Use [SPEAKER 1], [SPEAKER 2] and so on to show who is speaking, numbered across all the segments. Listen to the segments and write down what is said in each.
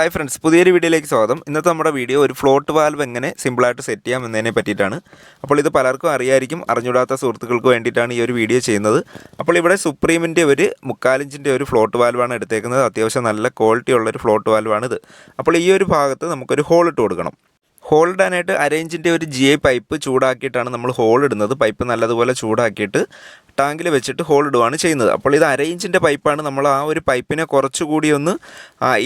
[SPEAKER 1] Hi friends പുതിയൊരു വീഡിയോയിലേക്ക് സ്വാഗതം. ഇന്നത്തെ നമ്മുടെ വീഡിയോ ഒരു ഫ്ലോട്ട് വാൽവ് എങ്ങനെ സിമ്പിളായിട്ട് സെറ്റ് ചെയ്യാം എന്നതിനെ പറ്റിയിട്ടാണ്. അപ്പോൾ ഇത് പലർക്കും അറിയായിരിക്കും അറിഞ്ഞൂടാത്ത സുഹൃത്തുക്കൾക്ക് വേണ്ടിയിട്ടാണ് ഈ ഒരു വീഡിയോ ചെയ്യുന്നത്. അപ്പോൾ ഇവിടെ സുപ്രീമിന്റെ ഒരു മുക്കാലിഞ്ചിന്റെ ഒരു ഫ്ലോട്ട് വാൽവാണ് എടുത്തേക്കുന്നത്. അത്യാവശ്യം നല്ല ക്വാളിറ്റി ഉള്ളൊരു ഫ്ലോട്ട് വാൽവാണിത് അപ്പോൾ ഈ ഒരു ഭാഗത്ത് നമുക്കൊരു ഹോൾ ഇട്ട് കൊടുക്കണം. ഹോൾ ഇടാനായിട്ട് അരേഞ്ചിന്റെ ഒരു ജി ഐ പൈപ്പ് ചൂടാക്കിയിട്ടാണ് നമ്മൾ ഹോൾ ഇടുന്നത്. പൈപ്പ് നല്ലതുപോലെ ചൂടാക്കിയിട്ട് ടാങ്കിൽ വെച്ചിട്ട് ഹോൾ ഇടുകയാണ് ചെയ്യുന്നത്. അപ്പോൾ ഇത് അരേഞ്ചിന്റെ പൈപ്പാണ് നമ്മൾ ആ ഒരു പൈപ്പിനെ കുറച്ചുകൂടി ഒന്ന്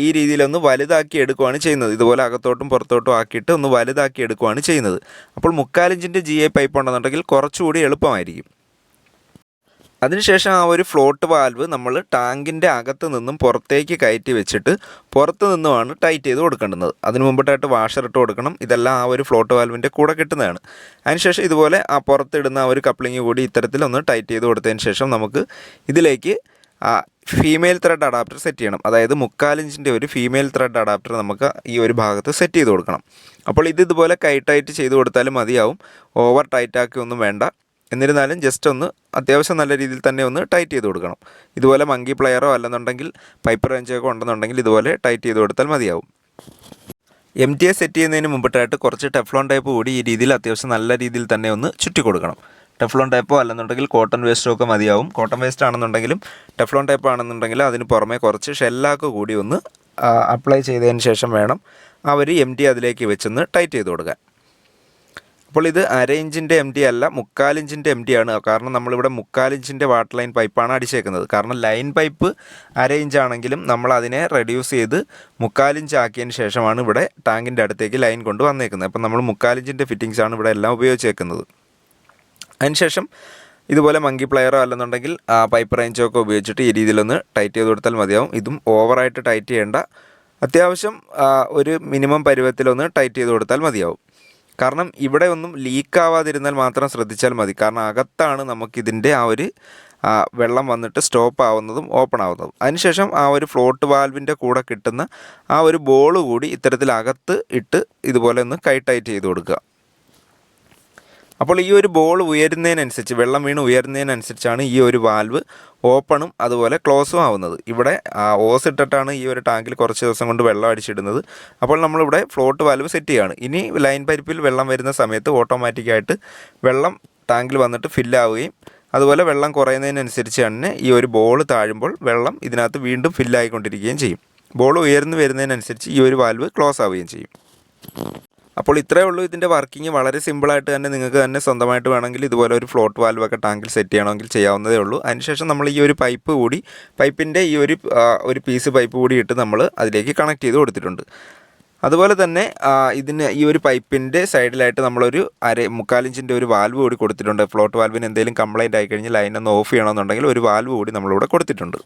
[SPEAKER 1] ഈ രീതിയിലൊന്ന് വലുതാക്കി എടുക്കുകയാണ് ചെയ്യുന്നത്. ഇതുപോലെ അകത്തോട്ടും പുറത്തോട്ടും ആക്കിയിട്ട് ഒന്ന് വലുതാക്കി എടുക്കുകയാണ് ചെയ്യുന്നത്. അപ്പോൾ മുക്കാലിഞ്ചിന്റെ ജി ഐ പൈപ്പ് ഉണ്ടെന്നുണ്ടെങ്കിൽ കുറച്ചുകൂടി എളുപ്പമായിരിക്കും. അതിനുശേഷം ആ ഒരു ഫ്ലോട്ട് വാൽവ് നമ്മൾ ടാങ്കിന്റെ അകത്ത് നിന്നും പുറത്തേക്ക് കയറ്റി വെച്ചിട്ട് പുറത്ത് നിന്നുമാണ് ടൈറ്റ് ചെയ്ത് കൊടുക്കേണ്ടത്. അതിന് മുമ്പിട്ടായിട്ട് വാഷർ ഇട്ട് കൊടുക്കണം. ഇതെല്ലാം ആ ഒരു ഫ്ലോട്ട് വാൽവിന്റെ കൂടെ കിട്ടുന്നതാണ്. അതിനുശേഷം ഇതുപോലെ ആ പുറത്തിടുന്ന ആ ഒരു കപ്ലിങ് കൂടി ഇത്തരത്തിലൊന്ന് ടൈറ്റ് ചെയ്ത് കൊടുത്തതിന് ശേഷം നമുക്ക് ഇതിലേക്ക് ആ ഫീമെയിൽ ത്രെഡ് അഡാപ്റ്റർ സെറ്റ് ചെയ്യണം. അതായത് മുക്കാലിഞ്ചിന്റെ ഒരു ഫീമെയിൽ ത്രെഡ് അഡാപ്റ്റർ നമുക്ക് ഈ ഒരു ഭാഗത്ത് സെറ്റ് ചെയ്ത് കൊടുക്കണം. അപ്പോൾ ഇത് ഇതുപോലെ കൈ ടൈറ്റ് ചെയ്ത് കൊടുത്താലും മതിയാവും. ഓവർ ടൈറ്റ് ആക്കി ഒന്നും വേണ്ട. എന്നിരുന്നാലും ജസ്റ്റ് ഒന്ന് അത്യാവശ്യം നല്ല രീതിയിൽ തന്നെ ഒന്ന് ടൈറ്റ് ചെയ്ത് കൊടുക്കണം. ഇതുപോലെ മങ്കി പ്ലെയറോ അല്ലെന്നുണ്ടെങ്കിൽ പൈപ്പ് റേഞ്ചൊക്കെ ഉണ്ടെന്നുണ്ടെങ്കിൽ ഇതുപോലെ ടൈറ്റ് ചെയ്ത് കൊടുത്താൽ മതിയാവും. എം ടി എ സെറ്റ് ചെയ്യുന്നതിന് മുമ്പിട്ടായിട്ട് കുറച്ച് ടെഫ്ലോൺ ടൈപ്പ് കൂടി ഈ രീതിയിൽ അത്യാവശ്യം നല്ല രീതിയിൽ തന്നെ ഒന്ന് ചുറ്റി കൊടുക്കണം. ടെഫ്ലോൺ ടൈപ്പോ അല്ലെന്നുണ്ടെങ്കിൽ കോട്ടൺ വേസ്റ്റോ ഒക്കെ മതിയാവും. കോട്ടൺ വേസ്റ്റ് ആണെന്നുണ്ടെങ്കിലും ടെഫ്ലോൺ ടൈപ്പ് ആണെന്നുണ്ടെങ്കിൽ അതിന് പുറമെ കുറച്ച് ഷെല്ലാക്ക് കൂടി ഒന്ന് അപ്ലൈ ചെയ്തതിന് ശേഷം വേണം അവർ എം ടി അതിലേക്ക് വെച്ചൊന്ന് ടൈറ്റ് ചെയ്ത് കൊടുക്കാൻ. അപ്പോൾ ഇത് അര ഇഞ്ചിന്റെ എം ഡി അല്ല മുക്കാലിഞ്ചിന്റെ എം ഡി ആണ്. കാരണം നമ്മളിവിടെ മുക്കാലിഞ്ചിന്റെ വാട്ടർ ലൈൻ പൈപ്പാണ് അടിച്ചേക്കുന്നത്. കാരണം ലൈൻ പൈപ്പ് അര ഇഞ്ച് ആണെങ്കിലും നമ്മൾ അതിനെ റെഡ്യൂസ് ചെയ്ത് മുക്കാലിഞ്ച് ആക്കിയതിന് ശേഷമാണ് ഇവിടെ ടാങ്കിന്റെ അടുത്തേക്ക് ലൈൻ കൊണ്ട് വന്നേക്കുന്നത്. അപ്പം നമ്മൾ മുക്കാലിഞ്ചിന്റെ ഫിറ്റിങ്സ് ആണ് ഇവിടെ എല്ലാം ഉപയോഗിച്ചേക്കുന്നത്. അതിനുശേഷം ഇതുപോലെ മങ്കി പ്ലെയറോ അല്ലെന്നുണ്ടെങ്കിൽ പൈപ്പ് റേഞ്ചോ ഒക്കെ ഉപയോഗിച്ചിട്ട് ഈ രീതിയിലൊന്ന് ടൈറ്റ് ചെയ്ത് കൊടുത്താൽ മതിയാവും. ഇതും ഓവറായിട്ട് ടൈറ്റ് ചെയ്യേണ്ട. അത്യാവശ്യം ഒരു മിനിമം പരുവത്തിലൊന്ന് ടൈറ്റ് ചെയ്ത് കൊടുത്താൽ മതിയാവും. കാരണം ഇവിടെ ഒന്നും ലീക്ക് ആവാതിരുന്നാൽ മാത്രം ശ്രദ്ധിച്ചാൽ മതി. കാരണം അകത്താണ് നമുക്കിതിന്റെ ആ ഒരു വെള്ളം വന്നിട്ട് സ്റ്റോപ്പ് ആവുന്നതും ഓപ്പൺ ആവുന്നതും. അതിനുശേഷം ആ ഒരു ഫ്ലോട്ട് വാൽവിന്റെ കൂടെ കിട്ടുന്ന ആ ഒരു ബോൾ കൂടി ഇത്തരത്തിൽ അകത്ത് ഇട്ട് ഇതുപോലെ ഒന്ന് കൈ ടൈറ്റ് ചെയ്ത് കൊടുക്കുക. അപ്പോൾ ഈ ഒരു ബോൾ ഉയരുന്നതിനനുസരിച്ച് വെള്ളം വീണ് ഉയരുന്നതിനനുസരിച്ചാണ് ഈ ഒരു വാൽവ് ഓപ്പണും അതുപോലെ ക്ലോസും ആവുന്നത്. ഇവിടെ ഓസ് ഇട്ടിട്ടാണ് ഈ ഒരു ടാങ്കിൽ കുറച്ച് ദിവസം കൊണ്ട് വെള്ളം അടിച്ചിടുന്നത്. അപ്പോൾ നമ്മളിവിടെ ഫ്ലോട്ട് വാൽവ് സെറ്റ് ചെയ്യുകയാണ് ഇനി ലൈൻ പരിപ്പിൽ വെള്ളം വരുന്ന സമയത്ത് ഓട്ടോമാറ്റിക്കായിട്ട് വെള്ളം ടാങ്കിൽ വന്നിട്ട് ഫില്ലാവുകയും അതുപോലെ വെള്ളം കുറയുന്നതിനനുസരിച്ച് തന്നെ ഈ ഒരു ബോൾ താഴുമ്പോൾ വെള്ളം ഇതിനകത്ത് വീണ്ടും ഫില്ലായിക്കൊണ്ടിരിക്കുകയും ചെയ്യും. ബോൾ ഉയർന്നു വരുന്നതിനനുസരിച്ച് ഈ ഒരു വാൽവ് ക്ലോസ് ആവുകയും ചെയ്യും. അപ്പോൾ ഇത്രയേ ഉള്ളൂ ഇതിന്റെ വർക്കിംഗ്. വളരെ സിമ്പിളായിട്ട് തന്നെ നിങ്ങൾക്ക് തന്നെ സ്വന്തമായിട്ട് വേണമെങ്കിൽ ഇതുപോലെ ഒരു ഫ്ലോട്ട് വാൽവ് ഒക്കെ ടാങ്കിൽ സെറ്റ് ചെയ്യണമെങ്കിൽ ചെയ്യാവുന്നതേ ഉള്ളൂ. അതിനുശേഷം നമ്മൾ ഈ ഒരു പൈപ്പ് കൂടി പൈപ്പിന്റെ ഈ ഒരു ഒരു പീസ് പൈപ്പ് കൂടി ഇട്ട് നമ്മൾ അതിലേക്ക് കണക്ട് ചെയ്ത് കൊടുത്തിട്ടുണ്ട്. അതുപോലെ തന്നെ ഇതിന് ഈ ഒരു പൈപ്പിന്റെ സൈഡിലായിട്ട് നമ്മളൊരു അര മുക്കാലിഞ്ചിന്റെ ഒരു വാൽവ് കൂടി കൊടുത്തിട്ടുണ്ട്. ഫ്ലോട്ട് വാൽവിന് എന്തെങ്കിലും കംപ്ലൈന്റ് ആയിക്കഴിഞ്ഞാൽ ലൈനൊന്ന് ഓഫ് ചെയ്യണമെന്നുണ്ടെങ്കിൽ ഒരു വാൽവ് കൂടി നമ്മളിവിടെ കൊടുത്തിട്ടുണ്ട്.